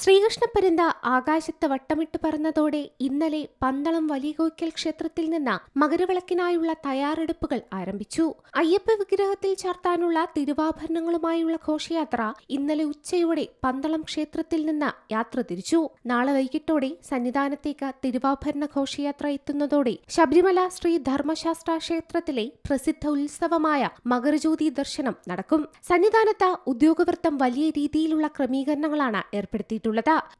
ശ്രീകൃഷ്ണപരന്ത ആകാശത്ത് വട്ടമിട്ട് പറന്നതോടെ ഇന്നലെ പന്തളം വലിയകോയ്ക്കൽ ക്ഷേത്രത്തിൽ നിന്ന് മകരവിളക്കിനായുള്ള തയ്യാറെടുപ്പുകൾ ആരംഭിച്ചു. അയ്യപ്പ വിഗ്രഹത്തിൽ ചാർത്താനുള്ള തിരുവാഭരണങ്ങളുമായുള്ള ഘോഷയാത്ര ഇന്നലെ ഉച്ചയോടെ പന്തളം ക്ഷേത്രത്തിൽ നിന്ന് യാത്ര തിരിച്ചു. നാളെ വൈകിട്ടോടെ സന്നിധാനത്തേക്ക് തിരുവാഭരണ ഘോഷയാത്ര എത്തുന്നതോടെ ശബരിമല ശ്രീ ധർമ്മശാസ്ത്ര ക്ഷേത്രത്തിലെ പ്രസിദ്ധ ഉത്സവമായ മകരജ്യോതി ദർശനം നടക്കും. സന്നിധാനത്ത് ഉദ്യോഗവൃത്തം വലിയ രീതിയിലുള്ള ക്രമീകരണങ്ങളാണ് ഏർപ്പെടുത്തിയിട്ടുള്ളത്.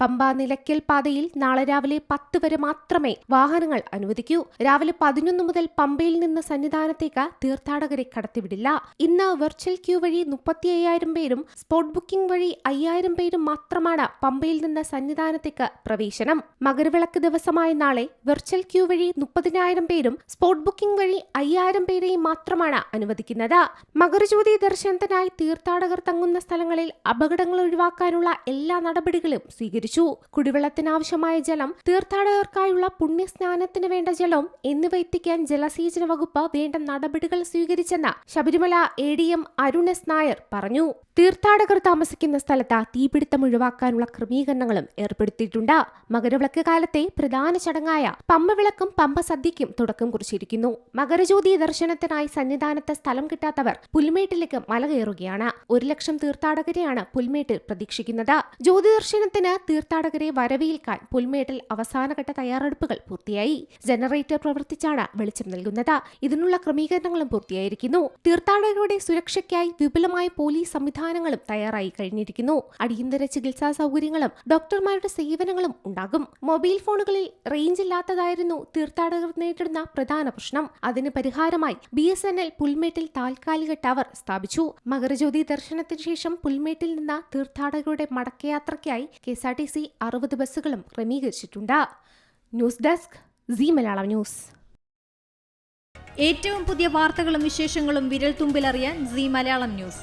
പമ്പ നിലയ്ക്കൽ പാതയിൽ നാളെ രാവിലെ പത്ത് വരെ മാത്രമേ വാഹനങ്ങൾ അനുവദിക്കൂ. രാവിലെ പതിനൊന്ന് മുതൽ പമ്പയിൽ നിന്ന് സന്നിധാനത്തേക്ക് തീർത്ഥാടകരെ കടത്തിവിടില്ല. ഇന്ന് വെർച്വൽ ക്യൂ വഴി മുപ്പത്തി അയ്യായിരം പേരും സ്പോട്ട് ബുക്കിംഗ് വഴി അയ്യായിരം പേരും മാത്രമാണ് പമ്പയിൽ നിന്ന് സന്നിധാനത്തേക്ക് പ്രവേശനം. മകരവിളക്ക് ദിവസമായ നാളെ വെർച്വൽ ക്യൂ വഴി മുപ്പതിനായിരം പേരും സ്പോട്ട് ബുക്കിംഗ് വഴി അയ്യായിരം പേരെയും മാത്രമാണ് അനുവദിക്കുന്നത്. മകരജ്യോതി ദർശനത്തിനായി തീർത്ഥാടകർ തങ്ങുന്ന സ്ഥലങ്ങളിൽ അപകടങ്ങൾ ഒഴിവാക്കാനുള്ള എല്ലാ നടപടികളും സ്വീകരിച്ചു. കുടിവെള്ളത്തിനാവശ്യമായ ജലം തീർത്ഥാടകർക്കായുള്ള പുണ്യസ്നാനത്തിന് വേണ്ട ജലം എന്നിവ എത്തിക്കാൻ ജലസേചന വകുപ്പ് വേണ്ട നടപടികൾ സ്വീകരിച്ചെന്ന് Sabarimala A D M Arun S Nair പറഞ്ഞു. തീർത്ഥാടകർ താമസിക്കുന്ന സ്ഥലത്ത് തീപിടുത്തം ഒഴിവാക്കാനുള്ള ക്രമീകരണങ്ങളും ഏർപ്പെടുത്തിയിട്ടുണ്ട്. മകരവിളക്ക് കാലത്തെ പ്രധാന ചടങ്ങായ പമ്പവിളക്കും പമ്പ സദ്യയ്ക്കും തുടക്കം കുറിച്ചിരിക്കുന്നു. മകരജ്യോതി ദർശനത്തിനായി സന്നിധാനത്ത് സ്ഥലം കിട്ടാത്തവർ പുൽമേട്ടിലേക്ക് മല കയറുകയാണ്. ഒരു ലക്ഷം തീർത്ഥാടകരെയാണ് പുൽമേട്ടിൽ പ്രതീക്ഷിക്കുന്നത്. ജ്യോതി ദർശനത്തിന് തീർത്ഥാടകരെ വരവേൽക്കാൻ പുൽമേട്ടിൽ അവസാനഘട്ട തയ്യാറെടുപ്പുകൾ പൂർത്തിയായി. ജനറേറ്റർ പ്രവർത്തിച്ചാണ് വെളിച്ചം നൽകുന്നത്. ഇതിനുള്ള ക്രമീകരണങ്ങളും പൂർത്തിയായിരിക്കുന്നു. തീർത്ഥാടകരുടെ സുരക്ഷയ്ക്കായി വിപുലമായ പോലീസ് സംവിധാനങ്ങളും തയ്യാറായി കഴിഞ്ഞിരിക്കുന്നു. അടിയന്തര ചികിത്സാ സൗകര്യങ്ങളും ഡോക്ടർമാരുടെ സേവനങ്ങളും ഉണ്ടാകും. മൊബൈൽ ഫോണുകളിൽ റേഞ്ച് ഇല്ലാത്തതായിരുന്നു തീർത്ഥാടകർ നേരിടുന്ന പ്രധാന പ്രശ്നം. അതിന് പരിഹാരമായി ബി എസ് എൻ എൽ പുൽമേട്ടിൽ താൽക്കാലിക ടവർ സ്ഥാപിച്ചു. മകരജ്യോതി ദർശനത്തിന് ശേഷം പുൽമേട്ടിൽ നിന്ന് തീർത്ഥാടകരുടെ മടക്കയാത്രയ്ക്കായി K S R T C അറുപത് ബസ്സുകളും ക്രമീകരിച്ചിട്ടുണ്ട്. News desk C Malayalam news. ഏറ്റവും പുതിയ വാർത്തകളും വിശേഷങ്ങളും വിരൽ തുമ്പിലറിയാൻ സി മലയാളം ന്യൂസ്.